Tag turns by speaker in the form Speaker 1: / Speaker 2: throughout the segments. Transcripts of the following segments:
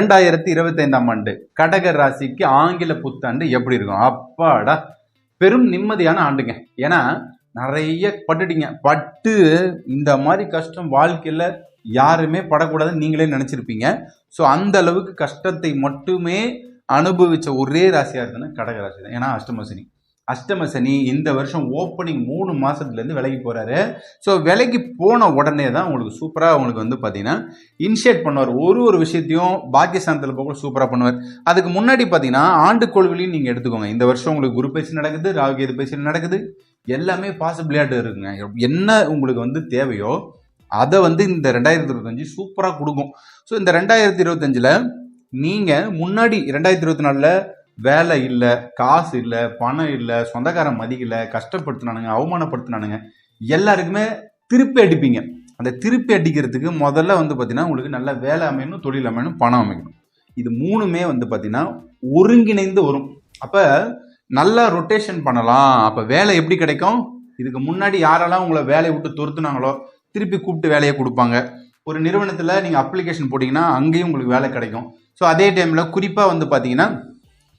Speaker 1: ரெண்டாயிரத்தி இருபத்தி ஐந்தாம் ஆண்டு கடக ராசிக்கு ஆங்கில புத்தாண்டு எப்படி இருக்கும்? அப்பாடா பெரும் நிம்மதியான ஆண்டுங்க. ஏன்னா நிறைய பட்டுட்டீங்க. பட்டு இந்த மாதிரி கஷ்டம் வாழ்க்கையில யாருமே படக்கூடாதுன்னு நீங்களே நினைச்சிருப்பீங்க. ஸோ அந்த அளவுக்கு கஷ்டத்தை மட்டுமே அனுபவிச்ச ஒரே ராசியா இருக்குன்னா கடக ராசி தான் ஏன்னா அஷ்டமசினி அஷ்டம சனி இந்த வருஷம் ஓப்பனிங் மூணு மாதத்துலேருந்து விலைக்கு போகிறாரு ஸோ விலைக்கு போன உடனே தான் உங்களுக்கு சூப்பராக உங்களுக்கு வந்து பார்த்தீங்கன்னா இனிஷியேட் பண்ணுவார். ஒரு ஒரு விஷயத்தையும் பாகிஸ்தானத்தில் போக சூப்பராக பண்ணுவார். அதுக்கு முன்னாடி பார்த்தீங்கன்னா ஆண்டு கொள்விலையும் நீங்கள் எடுத்துக்கோங்க. இந்த வருஷம் உங்களுக்கு குரு பயிற்சி நடக்குது ராகுகேது பயிற்சி நடக்குது. எல்லாமே பாசிபிலிட்டி இருக்குங்க. என்ன உங்களுக்கு வந்து தேவையோ அதை வந்து இந்த ரெண்டாயிரத்தி இருபத்தஞ்சு சூப்பராக கொடுக்கும். ஸோ இந்த ரெண்டாயிரத்தி இருபத்தஞ்சில் நீங்கள் முன்னாடி ரெண்டாயிரத்தி இருபத்தி நாலில் வேலை இல்லை காசு இல்லை பணம் இல்லை சொந்தக்காரன் மதிக்கல கஷ்டப்படுத்தினானுங்க அவமானப்படுத்தினானுங்க எல்லாருக்குமே திருப்பி அடிப்பீங்க. அந்த திருப்பி அடிக்கிறதுக்கு முதல்ல வந்து பார்த்தீங்கன்னா உங்களுக்கு நல்ல வேலை அமையணும் தொழில் அமையணும் பணம் அமைக்கணும் இது மூணுமே வந்து பார்த்தீங்கன்னா ஒருங்கிணைந்து வரும். அப்போ நல்லா ரொட்டேஷன் பண்ணலாம். அப்போ வேலை எப்படி கிடைக்கும்? இதுக்கு முன்னாடி யாரெல்லாம் உங்களை வேலையை விட்டு துரத்துனாங்களோ திருப்பி கூப்பிட்டு வேலையை கொடுப்பாங்க. ஒரு நிறுவனத்தில் நீங்கள் அப்ளிகேஷன் போட்டிங்கன்னா அங்கேயும் உங்களுக்கு வேலை கிடைக்கும். ஸோ அதே டைமில் குறிப்பாக வந்து பார்த்தீங்கன்னா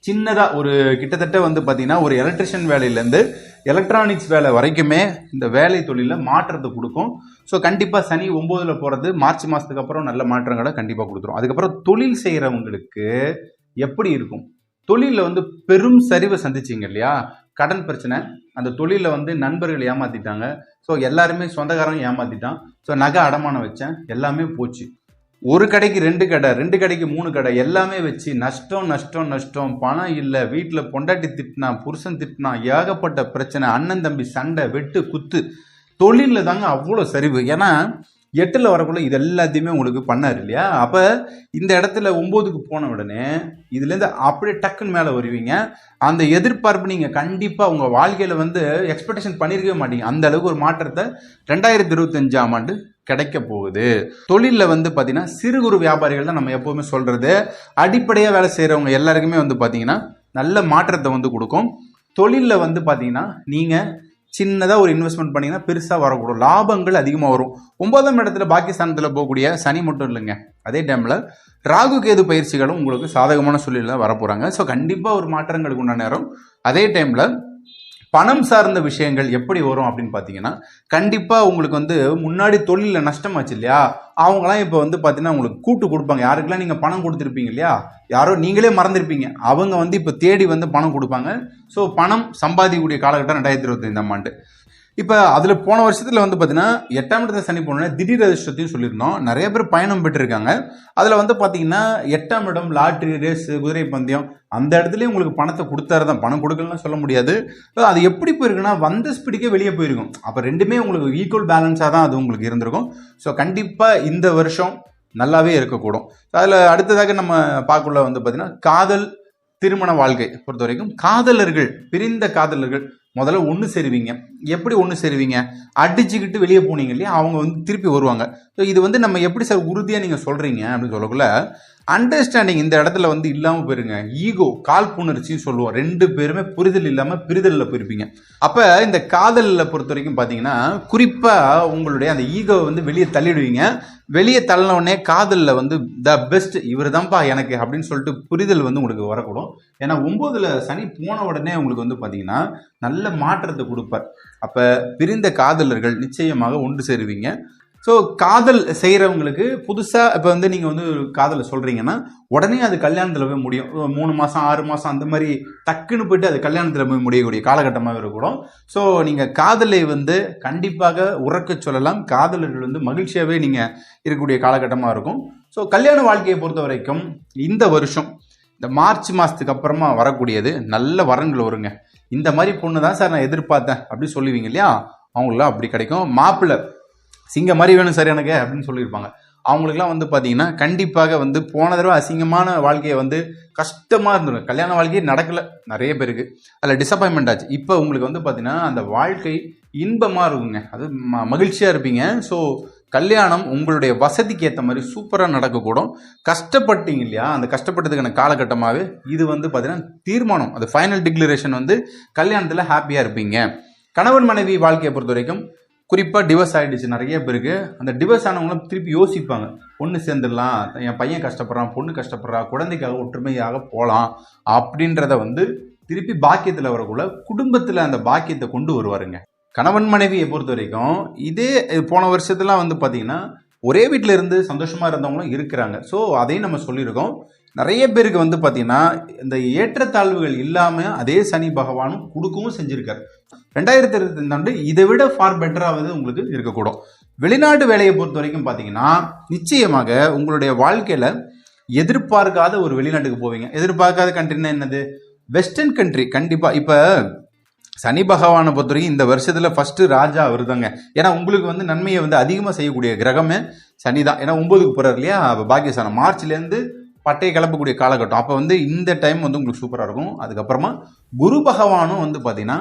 Speaker 1: சின்னதாக ஒரு கிட்டத்தட்ட வந்து பார்த்தீங்கன்னா ஒரு எலக்ட்ரிஷியன் வேலையிலேருந்து எலக்ட்ரானிக்ஸ் வேலை வரைக்குமே இந்த வேலை தொழிலில் மாற்றத்தை கொடுக்கும். ஸோ கண்டிப்பாக சனி ஒம்போதில் போகிறது மார்ச் மாதத்துக்கு அப்புறம் நல்ல மாற்றங்களை கண்டிப்பாக கொடுத்துரும். அதுக்கப்புறம் தொழில் செய்கிறவங்களுக்கு எப்படி இருக்கும்? தொழிலில் வந்து பெரும் சரிவை சந்திச்சிங்க இல்லையா? கடன் பிரச்சனை. அந்த தொழிலில் வந்து நண்பர்கள் ஏமாத்திட்டாங்க. ஸோ எல்லாருமே சொந்தக்காரங்க ஏமாத்திட்டான். ஸோ நகை அடமானம் வச்சேன். எல்லாமே போச்சு. ஒரு கடைக்கு ரெண்டு கடை ரெண்டு கடைக்கு மூணு கடை எல்லாமே வச்சு நஷ்டம் நஷ்டம் நஷ்டம் பணம் இல்லை வீட்டில் பொண்டாட்டி திட்டினா புருஷன் திட்டினா ஏகப்பட்ட பிரச்சனை அண்ணன் தம்பி சண்டை வெட்டு குத்து. தொழிலில் தாங்க அவ்வளோ சரிவு. ஏன்னா எட்டில் வரக்குள்ள இது எல்லாத்தையுமே உங்களுக்கு பண்ணார் இல்லையா? அப்போ இந்த இடத்துல ஒம்போதுக்கு போன உடனே இதுலேருந்து அப்படியே டக்குன்னு மேலே வருவீங்க. அந்த எதிர்பார்ப்பு நீங்கள் கண்டிப்பாக உங்கள் வாழ்க்கையில் வந்து எக்ஸ்பெக்டேஷன் பண்ணியிருக்கவே மாட்டீங்க. அந்த அளவுக்கு ஒரு மாற்றத்தை ரெண்டாயிரத்தி இருபத்தஞ்சாம் ஆண்டு கிடைக்க போகுது. தொழிலில் வந்து பார்த்தீங்கன்னா சிறு குறு வியாபாரிகள் தான் நம்ம எப்போவுமே சொல்கிறது அடிப்படையாக வேலை செய்கிறவங்க எல்லாருக்குமே வந்து பார்த்தீங்கன்னா நல்ல மாற்றத்தை வந்து கொடுக்கும். தொழிலில் வந்து பார்த்தீங்கன்னா நீங்கள் சின்னதாக ஒரு இன்வெஸ்ட்மெண்ட் பண்ணிங்கன்னா பெருசாக வரக்கூடும். லாபங்கள் அதிகமாக வரும். ஒன்பதாம் இடத்துல பாகிஸ்தானத்தில் போகக்கூடிய சனி மட்டும் இல்லைங்க. அதே டைமில் ராகு கேது பயிற்சிகளும் உங்களுக்கு சாதகமான சூழ்நிலை வரப்போகிறாங்க ஸோ கண்டிப்பாக ஒரு மாற்றங்களுக்கு உண்டான நேரம். அதே டைமில் பணம் சார்ந்த விஷயங்கள் எப்படி வரும் அப்படின்னு பார்த்தீங்கன்னா கண்டிப்பாக உங்களுக்கு வந்து முன்னாடி தொழிலில் நஷ்டமாச்சு இல்லையா? அவங்களாம் இப்போ வந்து பார்த்தீங்கன்னா உங்களுக்கு கூட்டு கொடுப்பாங்க. யாருக்கெல்லாம் நீங்கள் பணம் கொடுத்துருப்பீங்க இல்லையா? யாரோ நீங்களே மறந்துருப்பீங்க. அவங்க வந்து இப்போ தேடி வந்து பணம் கொடுப்பாங்க. ஸோ பணம் சம்பாதிக்கக்கூடிய காலகட்டம் ரெண்டாயிரத்தி இருபத்தைந்தாம் ஆண்டு. இப்போ அதில் போன வருஷத்தில் வந்து பார்த்தீங்கன்னா எட்டாம் இடத்துல சனி போனோடனே திடீர் அதிர்ஷ்டத்தையும் சொல்லியிருந்தோம். நிறைய பேர் பயணம் பெற்றிருக்காங்க. அதில் வந்து பார்த்தீங்கன்னா எட்டாம் இடம் லாட்ரி ரேஸ் குதிரை பந்தயம் அந்த இடத்துலையும் உங்களுக்கு பணத்தை கொடுத்தாரு தான் பணம் கொடுக்கலன்னு சொல்ல முடியாது. அது எப்படி போயிருக்குன்னா வந்த ஸ்பீடுக்கே வெளியே போயிருக்கும். அப்போ ரெண்டுமே உங்களுக்கு ஈக்குவல் பேலன்ஸாக தான் அது உங்களுக்கு இருந்திருக்கும். ஸோ கண்டிப்பாக இந்த வருஷம் நல்லாவே இருக்கக்கூடும். அதில் அடுத்ததாக நம்ம பார்க்கக்குள்ள வந்து பார்த்தீங்கன்னா காதல் திருமண வாழ்க்கை பொறுத்த வரைக்கும் காதலர்கள் பிரிந்த காதலர்கள் முதல்ல ஒன்று சேருவீங்க. எப்படி ஒன்று சேருவீங்க? அடிச்சுக்கிட்டு வெளியே போனீங்க இல்லையா? அவங்க வந்து திருப்பி வருவாங்க. ஸோ இது வந்து நம்ம எப்படி சார் உறுதியாக நீங்கள் சொல்கிறீங்க அப்படின்னு சொல்லக்குள்ள அண்டர்ஸ்டாண்டிங் இந்த இடத்துல வந்து இல்லாமல் போயிருங்க. ஈகோ காழ்ப்புணர்ச்சின்னு சொல்லுவோம். ரெண்டு பேருமே புரிதல் இல்லாமல் பிரிதலில் போயிருப்பீங்க. அப்போ இந்த காதலில் பொறுத்த வரைக்கும் பார்த்தீங்கன்னா குறிப்பாக உங்களுடைய அந்த ஈகோவை வந்து வெளியே தள்ளிடுவீங்க. வெளியே தள்ளினவுடனே காதலில் வந்து த பெஸ்ட் இவர் தான்ப்பா எனக்கு அப்படின்னு சொல்லிட்டு புரிதல் வந்து உங்களுக்கு வரக்கூடும். ஏன்னா ஒம்போதில் சனி போன உடனே உங்களுக்கு வந்து பார்த்தீங்கன்னா நல்ல மாற்றத்தை கொடுப்பார். அப்போ பிரிந்த காதலர்கள் நிச்சயமாக ஒன்று சேருவீங்க. ஸோ காதல் செய்கிறவங்களுக்கு புதுசாக இப்போ வந்து நீங்கள் வந்து காதலை சொல்கிறீங்கன்னா உடனே அது கல்யாணத்தில் போய் முடியும். மூணு மாதம் ஆறு மாதம் அந்த மாதிரி டக்குன்னு போயிட்டு அது கல்யாணத்தில் போய் முடியக்கூடிய காலகட்டமாக இருக்கக்கூடும் ஸோ நீங்கள் காதலை வந்து கண்டிப்பாக உறக்க சொல்லலாம். காதலர்கள் வந்து மகிழ்ச்சியாகவே நீங்கள் இருக்கக்கூடிய காலகட்டமாக இருக்கும். ஸோ கல்யாண வாழ்க்கையை பொறுத்த வரைக்கும் இந்த வருஷம் இந்த மார்ச் மாதத்துக்கு அப்புறமா வரக்கூடியது நல்ல வரன்கள் வருங்க. இந்த மாதிரி பொண்ணு தான் சார் நான் எதிர்பார்த்தேன் அப்படின்னு சொல்லுவீங்க இல்லையா? அவங்களாம் அப்படி கிடைக்கும். மாப்பிள்ளை சிங்க மாதிரி வேணும் சார் எனக்கு அப்படின்னு சொல்லியிருப்பாங்க. அவங்களுக்குலாம் வந்து பார்த்தீங்கன்னா கண்டிப்பாக வந்து போன தடவை அசிங்கமான வாழ்க்கையை வந்து கஷ்டமாக இருந்துடும் கல்யாண வாழ்க்கையே நடக்கலை. நிறைய பேருக்கு. அதில் டிசப்பாயின்மெண்ட் ஆச்சு. இப்போ உங்களுக்கு வந்து பார்த்தீங்கன்னா அந்த வாழ்க்கை இன்பமாக இருக்குங்க. அது ம மகிழ்ச்சியாக இருப்பீங்க. ஸோ கல்யாணம் உங்களுடைய வசதிக்கு ஏற்ற மாதிரி சூப்பராக நடக்கக்கூடும். கஷ்டப்பட்டீங்க இல்லையா? அந்த கஷ்டப்பட்டதுக்கான காலகட்டமாகவே இது வந்து பார்த்தீங்கன்னா தீர்மானம். அது ஃபைனல் டிக்ளரேஷன் வந்து கல்யாணத்தில் ஹாப்பியாக இருப்பீங்க. கணவன் மனைவி வாழ்க்கையை பொறுத்த வரைக்கும் குறிப்பாக டிவர்ஸ் ஆகிடுச்சு நிறைய பேருக்கு. அந்த டிவர்ஸ் ஆனவங்களும் திருப்பி யோசிப்பாங்க. பொண்ணு சேர்ந்துடலாம். என் பையன் கஷ்டப்படுறான். பொண்ணு கஷ்டப்படுறா. குழந்தைக்காக ஒற்றுமையாக போகலாம் அப்படின்றத வந்து திருப்பி பாக்கியத்தில் வரக்குள்ள குடும்பத்தில் அந்த பாக்கியத்தை கொண்டு வருவாருங்க. கணவன் மனைவியை பொறுத்த வரைக்கும் இதே போன வருஷத்துலாம் வந்து பார்த்தீங்கன்னா ஒரே வீட்டில் இருந்து சந்தோஷமாக இருந்தவங்களும் இருக்கிறாங்க. ஸோ அதையும் நம்ம சொல்லியிருக்கோம். நிறைய பேருக்கு வந்து பார்த்தீங்கன்னா இந்த ஏற்றத்தாழ்வுகள் இல்லாமல் அதே சனி பகவானும் கொடுக்கவும் செஞ்சுருக்கார். ரெண்டாயிரத்தி இருபத்தி ஆண்டு இதை விட ஃபார் பெட்டராவது உங்களுக்கு இருக்கக்கூடும். வெளிநாட்டு வேலையை பொறுத்த வரைக்கும் பார்த்தீங்கன்னா நிச்சயமாக உங்களுடைய வாழ்க்கையில் எதிர்பார்க்காத ஒரு வெளிநாட்டுக்கு போவீங்க. எதிர்பார்க்காத கண்ட்ரின்னா என்னது? வெஸ்டர்ன் கண்ட்ரி கண்டிப்பாக இப்போ சனி பகவானை பொறுத்த வரைக்கும் இந்த வருஷத்தில் ஃபஸ்ட்டு ராஜா அவர் தாங்க ஏன்னா உங்களுக்கு வந்து நன்மையை வந்து அதிகமாக செய்யக்கூடிய கிரகமே சனி தான் ஏன்னா ஒம்பதுக்கு போகிறார் இல்லையா? அப்ப பாக்கியஸ்தானம். மார்ச்லேருந்து பட்டையை கிளப்பக்கூடிய காலகட்டம். அப்போ வந்து இந்த டைம் வந்து உங்களுக்கு சூப்பராக இருக்கும். அதுக்கப்புறமா குரு பகவானும் வந்து பார்த்தீங்கன்னா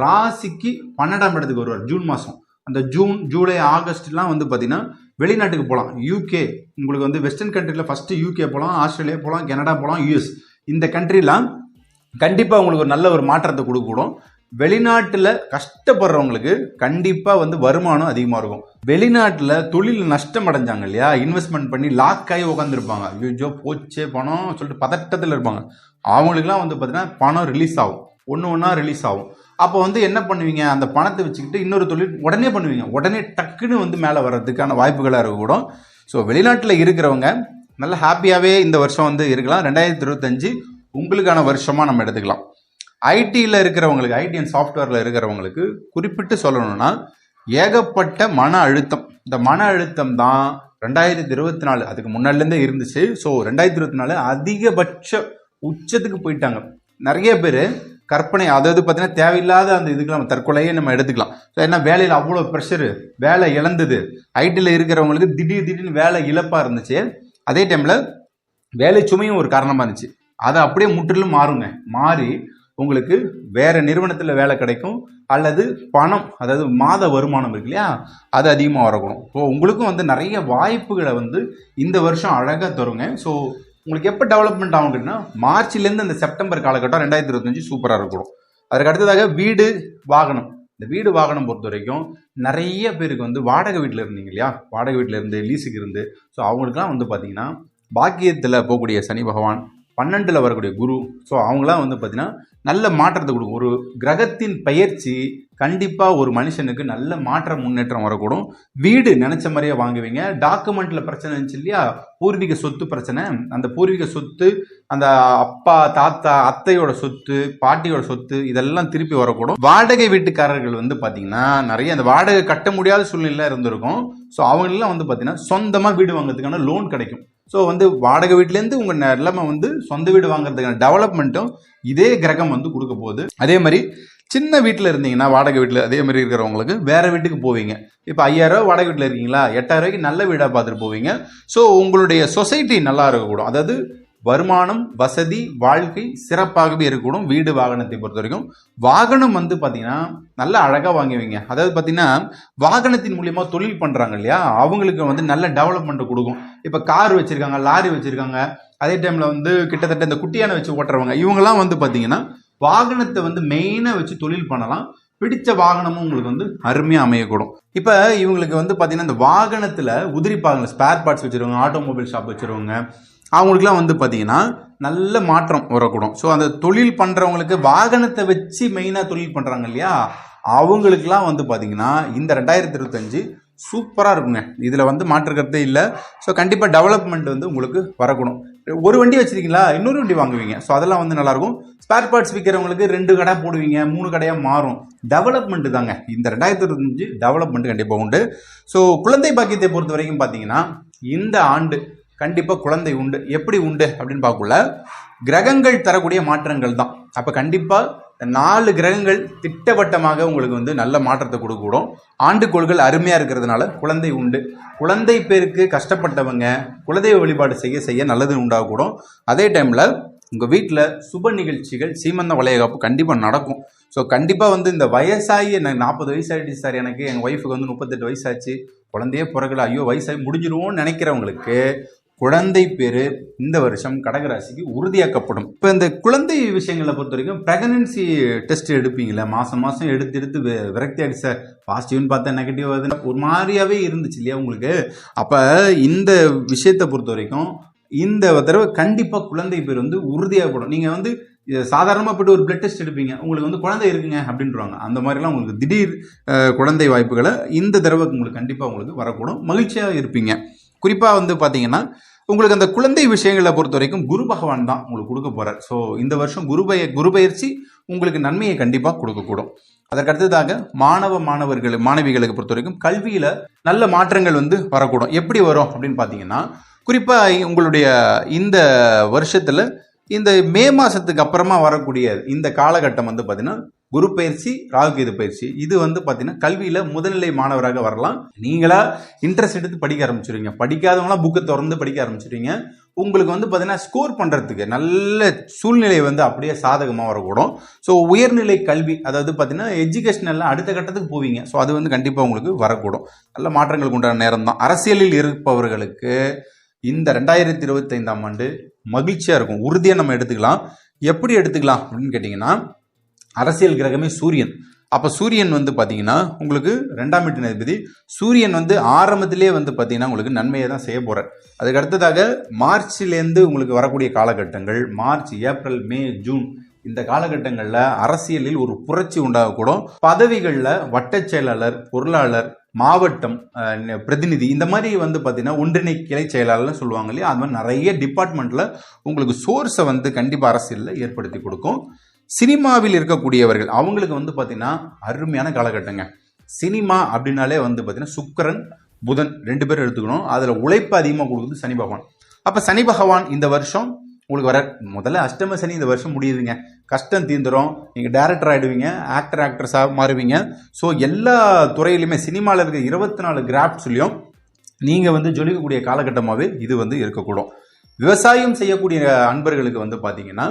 Speaker 1: ராசிக்கு பன்னெண்டாம் இடத்துக்கு வருவார் ஜூன் மாதம் அந்த ஜூன் ஜூலை ஆகஸ்ட்லாம் வந்து பார்த்தீங்கன்னா வெளிநாட்டுக்கு போகலாம் யூகே உங்களுக்கு வந்து வெஸ்டர்ன் கண்ட்ரியில் ஃபஸ்ட்டு யூகே போகலாம் ஆஸ்திரேலியா போகலாம் கனடா போகலாம் யூஎஸ் இந்த கண்ட்ரிலாம் கண்டிப்பாக உங்களுக்கு ஒரு நல்ல ஒரு மாற்றத்தை கொடுக்கக்கூடும். வெளிநாட்டில் கஷ்டப்படுறவங்களுக்கு கண்டிப்பாக வந்து வருமானம் அதிகமாக இருக்கும். வெளிநாட்டில் தொழில் நஷ்டம் அடைஞ்சாங்க இல்லையா? இன்வெஸ்ட்மெண்ட் பண்ணி லாக் ஆகி உட்காந்துருப்பாங்க ஐயோ போச்சே பணம் சொல்லிட்டு பதட்டத்தில் இருப்பாங்க. அவங்களுக்குலாம் வந்து பார்த்தீங்கன்னா பணம் ரிலீஸ் ஆகும். ஒன்று ஒன்றா ரிலீஸ் ஆகும். அப்போ வந்து என்ன பண்ணுவீங்க? அந்த பணத்தை வச்சுக்கிட்டு இன்னொரு தொழில் உடனே பண்ணுவீங்க. உடனே டக்குன்னு வந்து மேலே வர்றதுக்கான வாய்ப்புகளாக இருக்கக்கூடும். ஸோ வெளிநாட்டில் இருக்கிறவங்க நல்ல ஹாப்பியாகவே இந்த வருஷம் வந்து இருக்கலாம். ரெண்டாயிரத்தி இருபத்தஞ்சு உங்களுக்கான வருஷமாக நம்ம எடுத்துக்கலாம். ஐடியில் இருக்கிறவங்களுக்கு ஐடி அண்ட் சாஃப்ட்வேரில் இருக்கிறவங்களுக்கு குறிப்பிட்டு சொல்லணும்னா ஏகப்பட்ட மன அழுத்தம். இந்த மன அழுத்தம் தான் ரெண்டாயிரத்தி இருபத்தி நாலு அதுக்கு முன்னாடிலேருந்தே இருந்துச்சு. ஸோ ரெண்டாயிரத்தி இருபத்தி நாலு அதிகபட்ச உச்சத்துக்கு போயிட்டாங்க. நிறைய பேர் கற்பனை அதாவது பார்த்தீங்கன்னா தேவையில்லாத அந்த இதுக்கு நம்ம தற்கொலையே நம்ம எடுத்துக்கலாம். ஸோ ஏன்னா வேலையில் அவ்வளோ ப்ரெஷரு வேலை இழந்தது. ஐடியில் இருக்கிறவங்களுக்கு திடீர் திடீர்னு வேலை இழப்பாக இருந்துச்சு. அதே டைமில் வேலை சுமையும் ஒரு காரணமாக இருந்துச்சு. அதை அப்படியே முற்றிலும் மாறுங்க. மாறி உங்களுக்கு வேறு நிறுவனத்தில் வேலை கிடைக்கும். அல்லது பணம் அதாவது மாத வருமானம் இருக்கு இல்லையா? அது அதிகமாக வரக்கூடும். ஸோ உங்களுக்கும் வந்து நிறைய வாய்ப்புகளை வந்து இந்த வருஷம் அழகாக தருங்க. ஸோ உங்களுக்கு எப்போ டெவலப்மெண்ட் ஆகும் அப்படின்னா மார்ச்லேருந்து அந்த செப்டம்பர் காலகட்டம் ரெண்டாயிரத்தி இருபத்தஞ்சு சூப்பராக இருக்கணும் அதுக்கு அடுத்ததாக வீடு வாகனம். இந்த வீடு வாகனம் பொறுத்த வரைக்கும் நிறைய பேருக்கு வந்து வாடகை வீட்டில் இருந்தீங்க இல்லையா? வாடகை வீட்டில் இருந்து லீஸுக்கு இருந்து. ஸோ அவங்களுக்குலாம் வந்து பார்த்தீங்கன்னா பாக்கியத்தில் போகக்கூடிய சனி பகவான் பன்னெண்டில் வரக்கூடிய குரு. ஸோ அவங்களாம் வந்து பார்த்தீங்கன்னா நல்ல மாற்றத்தை கொடுக்கும். ஒரு கிரகத்தின் பயிற்சி கண்டிப்பாக ஒரு மனுஷனுக்கு நல்ல மாற்றம் முன்னேற்றம் வரக்கூடும். வீடு நினச்ச மாதிரியே வாங்குவீங்க. டாக்குமெண்ட்டில் பிரச்சனை இருந்துச்சு இல்லையா? பூர்வீக சொத்து பிரச்சனை. அந்த பூர்வீக சொத்து அந்த அப்பா தாத்தா அத்தையோட சொத்து பாட்டியோட சொத்து இதெல்லாம் திருப்பி வரக்கூடும். வாடகை வீட்டுக்காரர்கள் வந்து பார்த்தீங்கன்னா நிறைய அந்த வாடகை கட்ட முடியாத சூழ்நிலை இருந்திருக்கும். ஸோ அவங்களெல்லாம் வந்து பார்த்தீங்கன்னா சொந்தமாக வீடு வாங்குறதுக்கான லோன் கிடைக்கும். ஸோ வந்து வாடகை வீட்டிலேருந்து உங்கள் நிலைமை வந்து சொந்த வீடு வாங்குறதுக்கான டெவலப்மெண்ட்டும் இதே கிரகம் வந்து கொடுக்க போகுது. அதே மாதிரி சின்ன வீட்டில் இருந்தீங்கன்னா வாடகை வீட்டில் அதே மாதிரி இருக்கிறவங்களுக்கு வேறு வீட்டுக்கு போவீங்க. இப்போ ஐயாயிரம் வாடகை வீட்டில் இருக்கீங்களா? எட்டாயிரம் ரூபாய்க்கு நல்ல வீடாக பார்த்துட்டு போவீங்க. ஸோ உங்களுடைய சொசைட்டி நல்லா இருக்கக்கூடும். அதாவது வருமானம் வசதி வாழ்க்கை சிறப்பாகவே இருக்கக்கூடும் வீடு வாகனத்தை பொறுத்த வரைக்கும் வாகனம் வந்து பார்த்தீங்கன்னா நல்லா அழகாக வாங்குவீங்க. அதாவது பார்த்தீங்கன்னா வாகனத்தின் மூலயமா தொழில் பண்ணுறாங்க இல்லையா? அவங்களுக்கு வந்து நல்ல டெவலப்மெண்ட் கொடுக்கும். இப்போ கார் வச்சுருக்காங்க லாரி வச்சுருக்காங்க. அதே டைமில் வந்து கிட்டத்தட்ட இந்த குட்டியான வச்சு ஓட்டுறவங்க இவங்கெல்லாம் வந்து பார்த்தீங்கன்னா வாகனத்தை வந்து மெயினாக வச்சு தொழில் பண்ணலாம். பிடிச்ச வாகனமும் உங்களுக்கு வந்து அருமையாக அமையக்கூடும். இப்போ இவங்களுக்கு வந்து பார்த்தீங்கன்னா இந்த வாகனத்தில் உதிரி பாகங்கள் ஸ்பேர் பார்ட்ஸ் வச்சுருவாங்க ஆட்டோமொபைல் ஷாப் வச்சுருவாங்க. அவங்களுக்குலாம் வந்து பார்த்தீங்கன்னா நல்ல மாற்றம் வரக்கூடும். ஸோ அந்த தொழில் பண்ணுறவங்களுக்கு வாகனத்தை வச்சு மெயினாக தொழில் பண்ணுறாங்க இல்லையா? அவங்களுக்குலாம் வந்து பார்த்தீங்கன்னா இந்த ரெண்டாயிரத்தி இருபத்தஞ்சு சூப்பராக இருக்குங்க. இதில் வந்து மாற்றுக்கிறதே இல்லை. ஸோ கண்டிப்பாக டெவலப்மெண்ட் வந்து உங்களுக்கு வரக்கூடும். ஒரு வண்டி வச்சிருக்கீங்களா? இன்னொரு வண்டி வாங்குவீங்க. ஸோ அதெல்லாம் வந்து நல்லாயிருக்கும். ஸ்பேர் பார்ட்ஸ் விற்கிறவங்களுக்கு ரெண்டு கடை போடுவீங்க மூணு கடையாக மாறும். டெவலப்மெண்ட் தாங்க. இந்த ரெண்டாயிரத்தி இருபத்தஞ்சு டெவலப்மெண்ட் கண்டிப்பாக உண்டு. ஸோ குழந்தை பாக்கியத்தை பொறுத்த வரைக்கும் பார்த்தீங்கன்னா இந்த ஆண்டு கண்டிப்பாக குழந்தை உண்டு. எப்படி உண்டு அப்படின்னு பார்க்கக்குள்ள கிரகங்கள் தரக்கூடிய மாற்றங்கள் தான். அப்போ கண்டிப்பாக நாலு கிரகங்கள் திட்டவட்டமாக உங்களுக்கு வந்து நல்ல மாற்றத்தை கொடுக்கூடும் ஆண்டுகோள்கள் அருமையாக இருக்கிறதுனால குழந்தை உண்டு. குழந்தை பேருக்கு கஷ்டப்பட்டவங்க குலதெய்வ வழிபாடு செய்ய செய்ய நல்லது உண்டாகக்கூடும். அதே டைமில் உங்கள் வீட்டில் சுப நிகழ்ச்சிகள் சீமந்த வளையகாப்பு கண்டிப்பாக நடக்கும். ஸோ கண்டிப்பாக வந்து இந்த வயசாகி எனக்கு நாற்பது வயசு ஆகிடுச்சு சார் எனக்கு. எங்கள் ஒய்ஃபுக்கு வந்து முப்பத்தெட்டு வயசாச்சு. குழந்தையே பிறகுல ஐயோ வயசாகி முடிஞ்சிருவோம்னு நினைக்கிறவங்களுக்கு குழந்தை பேரு இந்த வருஷம் கடகராசிக்கு உறுதியாக்கப்படும். இப்போ இந்த குழந்தை விஷயங்களை பொறுத்த வரைக்கும் பிரெக்னன்சி டெஸ்ட் எடுப்பீங்களே மாசம் மாசம் எடுத்து எடுத்து வி- விரக்தி அடிச்ச பாசிட்டிவ்னு பார்த்தா நெகட்டிவ் வருதுன்னா ஒரு மாதிரியாவே இருந்துச்சு இல்லையா உங்களுக்கு? அப்ப இந்த விஷயத்தை பொறுத்த வரைக்கும் இந்த தடவை கண்டிப்பா குழந்தை பேர் வந்து உறுதியாகப்படும். நீங்க வந்து சாதாரணமாக போயிட்டு ஒரு பிளட் டெஸ்ட் எடுப்பீங்க உங்களுக்கு வந்து குழந்தை இருக்குங்க அப்படின்றாங்க அந்த மாதிரிலாம் உங்களுக்கு திடீர் குழந்தை வாய்ப்புகளை இந்த தடவை உங்களுக்கு கண்டிப்பாக உங்களுக்கு வரக்கூடும். மகிழ்ச்சியாக இருப்பீங்க. குறிப்பாக வந்து பார்த்தீங்கன்னா உங்களுக்கு அந்த குழந்தை விஷயங்களை பொறுத்த வரைக்கும் குரு பகவான் தான் உங்களுக்கு கொடுக்க போகிறார் ஸோ இந்த வருஷம் குரு பய குரு பயிற்சி உங்களுக்கு நன்மையை கண்டிப்பாக கொடுக்கக்கூடும். அதற்கடுத்ததாக மாணவ மாணவர்கள் மாணவிகளுக்கு பொறுத்த வரைக்கும் கல்வியில் நல்ல மாற்றங்கள் வந்து வரக்கூடும். எப்படி வரும் அப்படின்னு பார்த்தீங்கன்னா குறிப்பாக உங்களுடைய இந்த வருஷத்தில் இந்த மே மாதத்துக்கு அப்புறமா வரக்கூடிய இந்த காலகட்டம் வந்து பார்த்தீங்கன்னா குரு பயிற்சி ராகுகேது பயிற்சி. இது வந்து பார்த்தீங்கன்னா கல்வியில் முதல்நிலை மாணவராக வரலாம். நீங்களா இன்ட்ரெஸ்ட் எடுத்து படிக்க ஆரம்பிச்சிருவீங்க. படிக்காதவங்களாம் புக்கை திறந்து படிக்க ஆரம்பிச்சிருவீங்க. உங்களுக்கு வந்து பார்த்தீங்கன்னா ஸ்கோர் பண்ணுறதுக்கு நல்ல சூழ்நிலை வந்து அப்படியே சாதகமாக வரக்கூடும். ஸோ உயர்நிலை கல்வி அதாவது பார்த்தீங்கன்னா எஜுகேஷனில் அடுத்த கட்டத்துக்கு போவீங்க. ஸோ அது வந்து கண்டிப்பாக உங்களுக்கு வரக்கூடும். நல்ல மாற்றங்களுக்கு உண்டான நேரம் தான். அரசியலில் இருப்பவர்களுக்கு இந்த ரெண்டாயிரத்தி இருபத்தைந்தாம் ஆண்டு மகிழ்ச்சியாக இருக்கும். உறுதியாக நம்ம எடுத்துக்கலாம். எப்படி எடுத்துக்கலாம் அப்படின்னு கேட்டிங்கன்னா அரசியல் கிரகமே சூரியன். அப்போ சூரியன் வந்து பார்த்தீங்கன்னா உங்களுக்கு ரெண்டாம் வீட்டு அதிபதி. சூரியன் வந்து ஆரம்பத்திலே வந்து பார்த்தீங்கன்னா உங்களுக்கு நன்மையை தான் செய்ய போகிறார் அதுக்கு அடுத்ததாக மார்ச்லேருந்து உங்களுக்கு வரக்கூடிய காலகட்டங்கள் மார்ச் ஏப்ரல் மே ஜூன் இந்த காலகட்டங்களில் அரசியலில் ஒரு புரட்சி உண்டாகக்கூடும். பதவிகளில் வட்டச் செயலாளர் பொருளாளர் மாவட்டம் பிரதிநிதி இந்த மாதிரி வந்து பார்த்தீங்கன்னா ஒன்றிணை கிளை செயலாளர்னு சொல்லுவாங்க இல்லையா? அது மாதிரி நிறைய டிபார்ட்மெண்ட்டில் உங்களுக்கு சோர்ஸை வந்து கண்டிப்பாக அரசியலில் ஏற்படுத்தி கொடுக்கும். சினிமாவில் இருக்கக்கூடியவர்கள் அவங்களுக்கு வந்து பார்த்தீங்கன்னா அருமையான காலகட்டங்க. சினிமா அப்படின்னாலே வந்து பார்த்தீங்கன்னா சுக்கரன் புதன் ரெண்டு பேரும் எடுத்துக்கணும். அதில் உழைப்பு அதிகமாக கொடுக்குறது சனி பகவான். அப்போ சனி பகவான் இந்த வருஷம் உங்களுக்கு வர முதல்ல அஷ்டம சனி இந்த வருஷம் முடியுதுங்க. கஷ்டம் தீந்துடும் நீங்கள் டேரக்டர் ஆகிடுவீங்க ஆக்டர் ஆக்ட்ரஸாக மாறுவீங்க. ஸோ எல்லா துறையிலுமே சினிமாவில் இருக்க இருபத்தி நாலு கிராஃப்ட்ஸ்லையும் நீங்கள் வந்து ஜொலிக்கக்கூடிய காலகட்டமாகவே இது வந்து இருக்கக்கூடும். விவசாயம் செய்யக்கூடிய அன்பர்களுக்கு வந்து பார்த்தீங்கன்னா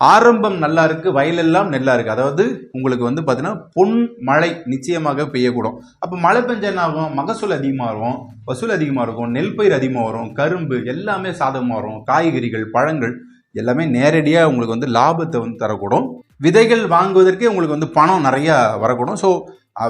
Speaker 1: ஆரம்பம் நல்லா இருக்கு வயலெல்லாம் நெல்லா இருக்கு. அதாவது உங்களுக்கு வந்து பார்த்தீங்கன்னா பொன் மழை நிச்சயமாக பெய்யக்கூடும். அப்போ மழை பெஞ்சா என்ன ஆகும்? மகசூல் அதிகமாக இருக்கும் வசூல் அதிகமாக இருக்கும் நெல் பயிர் அதிகமாக வரும் கரும்பு எல்லாமே சாதகமாக வரும் காய்கறிகள் பழங்கள் எல்லாமே நேரடியாக உங்களுக்கு வந்து லாபத்தை வந்து தரக்கூடும். விதைகள் வாங்குவதற்கே உங்களுக்கு வந்து பணம் நிறையா வரக்கூடும். ஸோ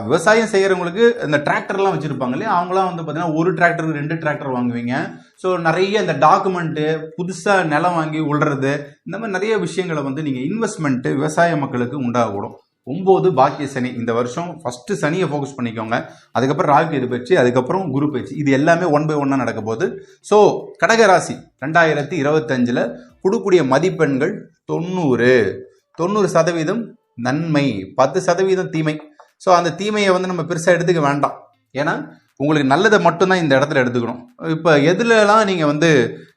Speaker 1: விவசாயம் செய்கிறவங்களுக்கு இந்த டிராக்டர்லாம் வச்சுருப்பாங்க இல்லையா? அவங்களாம் வந்து பார்த்தீங்கன்னா ஒரு டிராக்டருக்கு ரெண்டு டிராக்டர் வாங்குவீங்க. ஸோ நிறைய இந்த டாக்குமெண்ட்டு புதுசாக நிலம் வாங்கி உள்றது இந்த மாதிரி நிறைய விஷயங்களை வந்து நீங்கள் இன்வெஸ்ட்மெண்ட்டு விவசாய மக்களுக்கு உண்டாகக்கூடும். ஒம்பது பாக்கிய சனி இந்த வருஷம். ஃபஸ்ட்டு சனியை ஃபோக்கஸ் பண்ணிக்கோங்க. அதுக்கப்புறம் ராகு இது பயிற்சி அதுக்கப்புறம் குரு பயிற்சி. இது எல்லாமே ஒன் பை ஒன்னாக நடக்க போகுது. ஸோ கடகராசி ரெண்டாயிரத்தி இருபத்தஞ்சில் கொடுக்கூடிய மதிப்பெண்கள் தொண்ணூறு. தொண்ணூறு சதவீதம் நன்மை பத்து சதவீதம் தீமை. ஸோ அந்த தீமையை வந்து நம்ம பெருசாக எடுத்துக்க வேண்டாம். ஏன்னா உங்களுக்கு நல்லதை மட்டும்தான் இந்த இடத்துல எடுத்துக்கணும். இப்போ எதுலலாம் நீங்கள் வந்து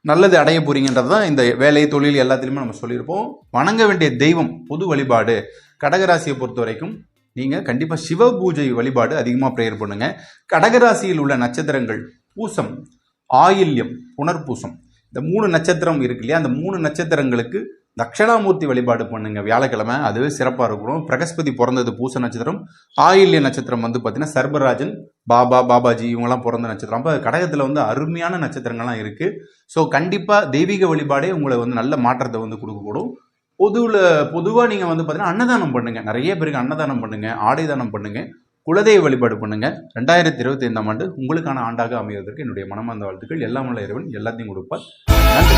Speaker 1: நல்லது அடைய போறீங்கன்றது தான் இந்த வேலை தொழில் எல்லாத்துலேயுமே நம்ம சொல்லியிருப்போம். வணங்க வேண்டிய தெய்வம் பொது வழிபாடு. கடகராசியை பொறுத்த வரைக்கும் நீங்கள் கண்டிப்பாக சிவ பூஜை வழிபாடு அதிகமாக ப்ரேயர் பண்ணுங்கள் கடகராசியில் உள்ள நட்சத்திரங்கள் பூசம் ஆயில்யம் புனர்பூசம். இந்த மூணு நட்சத்திரம் இருக்கு இல்லையா? அந்த மூணு நட்சத்திரங்களுக்கு தட்சிணாமூர்த்தி வழிபாடு பண்ணுங்க. வியாழக்கிழமை அதுவே சிறப்பாக இருக்கணும். பிரகஸ்பதி பிறந்தது பூச நட்சத்திரம் ஆயில்ய நட்சத்திரம் வந்து பார்த்தீங்கன்னா சர்பராஜன் பாபா பாபாஜி இவங்கெல்லாம் பிறந்த நட்சத்திரம். அப்போ கடகத்தில் வந்து அருமையான நட்சத்திரங்கள்லாம் இருக்குது ஸோ கண்டிப்பாக தெய்வீக வழிபாடே உங்களை வந்து நல்ல மாற்றத்தை வந்து கொடுக்கக்கூடும். பொதுவில் பொதுவாக நீங்கள் வந்து பார்த்தீங்கன்னா அன்னதானம் பண்ணுங்கள் நிறைய பேருக்கு அன்னதானம் பண்ணுங்கள் ஆடை தானம் பண்ணுங்கள் குலதெய்வ வழிபாடு பண்ணுங்கள் ரெண்டாயிரத்தி இருபத்தி ஐந்தாம் ஆண்டு உங்களுக்கான ஆண்டாக அமைவதற்கு என்னுடைய மனமார்ந்த வாழ்த்துக்கள். எல்லாம் உள்ள இறைவன் எல்லாத்தையும் கொடுப்பார். நன்றி.